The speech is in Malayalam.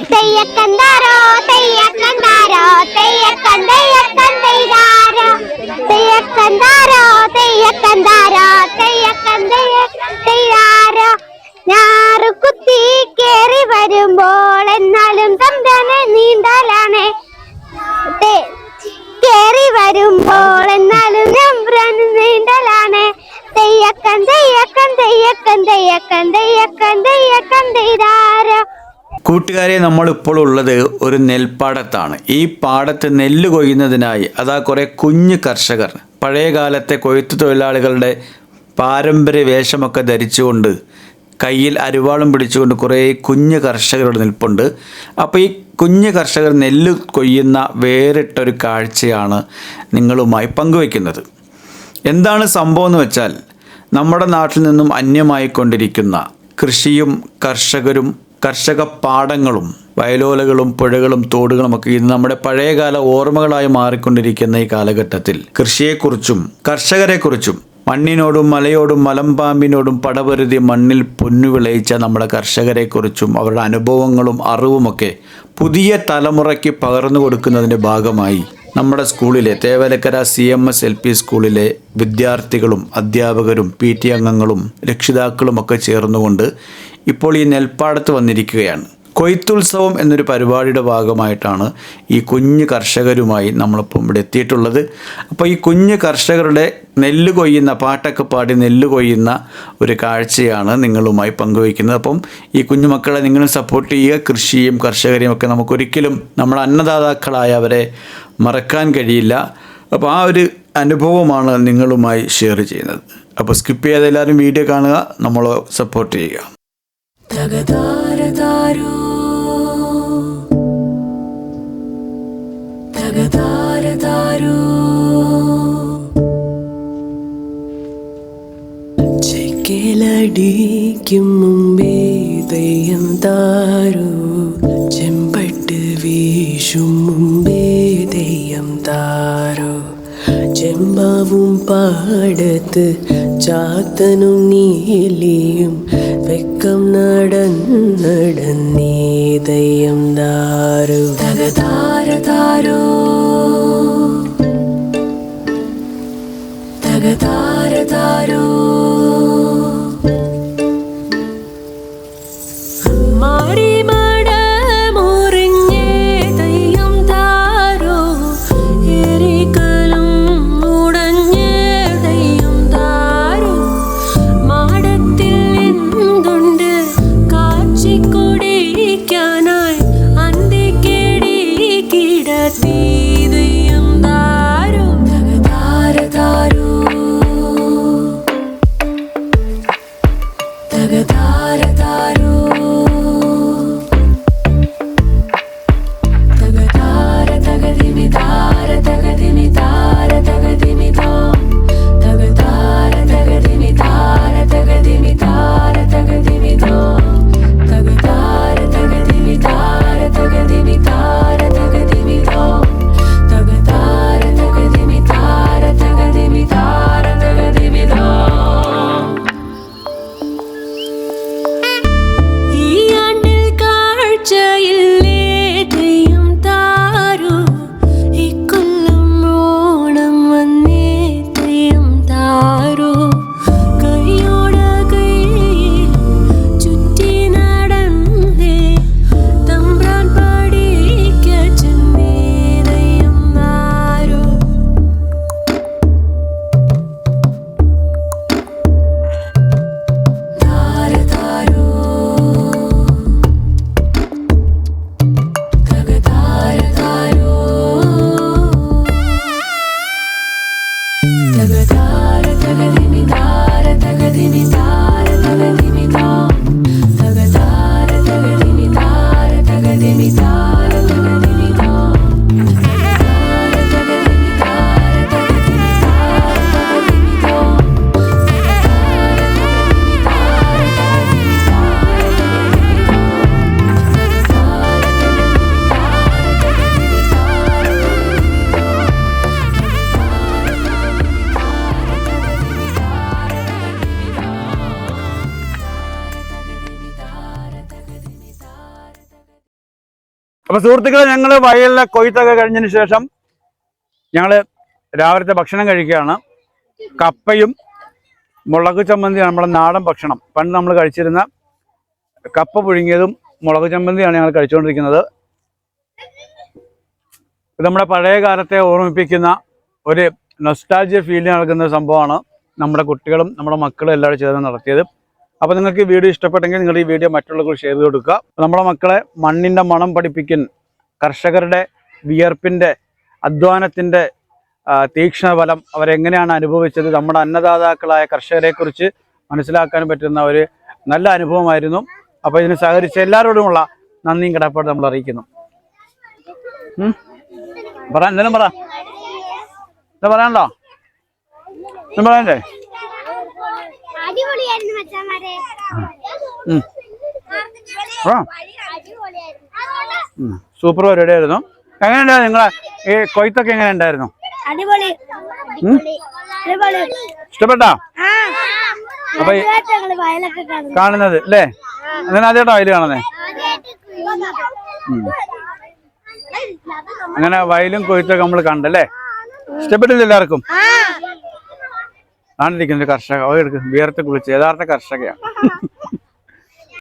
തെയ്യക്കന്താരോ തെയ്യക്കന്താരോ തെയ്താരോ തെയ്യക്കന്താരോ തെയ്യക്കന്താരോ തെയ്താരോ ഞാറ് കുത്തി കേറി വരുമ്പോൾ എന്നാലും തമ്പനെ നീന്തലാണ്. കേറി വരുമ്പോൾ എന്നാലും നമ്പ്രൻ നീന്തലാണ്. തെയ്യക്കൻ തെയ്യക്കൻ തെയ്യക്കൻ തെയ്യക്കൻ തെയ്യക്കൻ തെയ്യക്കൻ തെയ്താരോ കൂട്ടുകാരെ നമ്മളിപ്പോൾ ഉള്ളത് ഒരു നെൽപ്പാടത്താണ്. ഈ പാടത്ത് നെല്ല് കൊയ്യുന്നതിനായി അതാ കുറേ കുഞ്ഞു കർഷകർ പഴയകാലത്തെ കൊയ്ത്തു തൊഴിലാളികളുടെ പാരമ്പര്യ വേഷമൊക്കെ ധരിച്ചുകൊണ്ട് കയ്യിൽ അരുവാളും പിടിച്ചുകൊണ്ട് കുറേ കുഞ്ഞു കർഷകരുടെ നിൽപ്പുണ്ട്. അപ്പോൾ ഈ കുഞ്ഞു കർഷകർ നെല്ല് കൊയ്യുന്ന വേറിട്ടൊരു കാഴ്ചയാണ് നിങ്ങളുമായി പങ്കുവയ്ക്കുന്നത്. എന്താണ് സംഭവം എന്ന് വെച്ചാൽ നമ്മുടെ നാട്ടിൽ നിന്നും അന്യമായിക്കൊണ്ടിരിക്കുന്ന കൃഷിയും കർഷകരും കർഷക പാടങ്ങളും വയലോലകളും പുഴകളും തോടുകളും ഒക്കെ ഇന്ന് നമ്മുടെ പഴയകാല ഓർമ്മകളായി മാറിക്കൊണ്ടിരിക്കുന്ന ഈ കാലഘട്ടത്തിൽ കൃഷിയെക്കുറിച്ചും കർഷകരെക്കുറിച്ചും മണ്ണിനോടും മലയോടും മലമ്പാമ്പിനോടും പടപരുതി മണ്ണിൽ പൊന്നു വിളയിച്ച നമ്മുടെ കർഷകരെക്കുറിച്ചും അവരുടെ അനുഭവങ്ങളും അറിവുമൊക്കെ പുതിയ തലമുറയ്ക്ക് പകർന്നു കൊടുക്കുന്നതിന്റെ ഭാഗമായി നമ്മുടെ സ്കൂളിലെ Thevalakkara C M S L P സ്കൂളിലെ വിദ്യാർത്ഥികളും അധ്യാപകരും പി ടി അംഗങ്ങളും രക്ഷിതാക്കളും ഒക്കെ ചേർന്നുകൊണ്ട് ഇപ്പോൾ ഈ നെൽപ്പാടത്ത് വന്നിരിക്കുകയാണ്. കൊയ്ത്തുത്സവം എന്നൊരു പരിപാടിയുടെ ഭാഗമായിട്ടാണ് ഈ കുഞ്ഞു കർഷകരുമായി നമ്മളിപ്പം ഇവിടെ എത്തിയിട്ടുള്ളത്. അപ്പോൾ ഈ കുഞ്ഞു കർഷകരുടെ നെല്ല് കൊയ്യുന്ന പാട്ടൊക്കെ പാടി നെല്ല് കൊയ്യുന്ന ഒരു കാഴ്ചയാണ് നിങ്ങളുമായി പങ്കുവയ്ക്കുന്നത്. അപ്പം ഈ കുഞ്ഞുമക്കളെ നിങ്ങളും സപ്പോർട്ട് ചെയ്യുക. കൃഷിയും കർഷകരെയും ഒക്കെ നമുക്കൊരിക്കലും നമ്മുടെ അന്നദാതാക്കളായ അവരെ മറക്കാൻ കഴിയില്ല. അപ്പോൾ ആ ഒരു അനുഭവമാണ് നിങ്ങളുമായി ഷെയർ ചെയ്യുന്നത്. അപ്പോൾ സ്കിപ്പ് ചെയ്യാതെ എല്ലാവരും വീഡിയോ കാണുക നമ്മൾ സപ്പോർട്ട് ചെയ്യുക. ചെക്കലടിക്കും മുമ്പേ ദയം താരോ? ചെമ്പട്ട് വീശും മുമ്പേ ചെമ്പാവും പാടത്ത് ചാത്തനും നീലിയും വെക്കം നടൻ ദാരു. തകതാര താരോ? താരോ? let me അപ്പൊ സുഹൃത്തുക്കളെ ഞങ്ങൾ വയലിലെ കൊയ്ത്തൊക്കെ കഴിഞ്ഞതിന് ശേഷം ഞങ്ങൾ രാവിലത്തെ ഭക്ഷണം കഴിക്കുകയാണ്. കപ്പയും മുളക് ചമ്മന്തി നമ്മുടെ നാടൻ ഭക്ഷണം. പണ്ട് നമ്മൾ കഴിച്ചിരുന്ന കപ്പ പുഴുങ്ങിയതും മുളക് ചമ്മന്തിയാണ് ഞങ്ങൾ കഴിച്ചുകൊണ്ടിരിക്കുന്നത്. ഇത് നമ്മുടെ പഴയ കാലത്തെ ഓർമ്മിപ്പിക്കുന്ന ഒരു നൊസ്റ്റാജിയ ഫീൽ നൽകുന്ന സംഭവമാണ് നമ്മുടെ കുട്ടികളും നമ്മുടെ മക്കളും എല്ലാവരും ചേർന്ന് നടത്തിയത്. അപ്പോൾ നിങ്ങൾക്ക് ഈ വീഡിയോ ഇഷ്ടപ്പെട്ടെങ്കിൽ നിങ്ങൾ ഈ വീഡിയോ മറ്റുള്ളവർക്ക് ഷെയർ ചെയ്ത് കൊടുക്കുക. നമ്മുടെ മക്കളെ മണ്ണിന്റെ മണം പഠിപ്പിക്കുന്ന കർഷകരുടെ വിയർപ്പിന്റെ അധ്വാനത്തിന്റെ തീക്ഷ്ണ ഫലം അവരെങ്ങനെയാണ് അനുഭവിച്ചത് നമ്മുടെ അന്നദാതാക്കളായ കർഷകരെക്കുറിച്ച് മനസ്സിലാക്കാൻ പറ്റുന്ന ഒരു നല്ല അനുഭവമായിരുന്നു. അപ്പോൾ ഇതിന് സഹകരിച്ച എല്ലാവരോടുമുള്ള നന്ദിയും കടപ്പാട് നമ്മൾ അറിയിക്കുന്നു. പറ എന്തെങ്കിലും പറ. എന്താ പറയാനുണ്ടോ? എന്താ പറയണ്ടേ? സൂപ്പർ പരിപാടി ആയിരുന്നു എങ്ങനെയുണ്ടായിരുന്നു നിങ്ങളെ ഈ കൊയ്ത്തൊക്കെ എങ്ങനെ ഉണ്ടായിരുന്നു? അടിപൊളി. ഉം? അടിപൊളി. ഇഷ്ടപ്പെട്ടാ? അപ്പൊ കാണുന്നത്. അല്ലേ? അങ്ങനെ ആദ്യമായിട്ടോ വയൽ കാണുന്നേ? അങ്ങനെ വയലും കൊയ്ത്തൊക്കെ നമ്മൾ കണ്ടല്ലേ? ഇഷ്ടപ്പെട്ടില്ല എല്ലാവർക്കും? ആ ഒരു കർഷക അവർക്ക് വിയർത്ത് കുളിച്ച് യഥാർത്ഥ കർഷകയാണ്.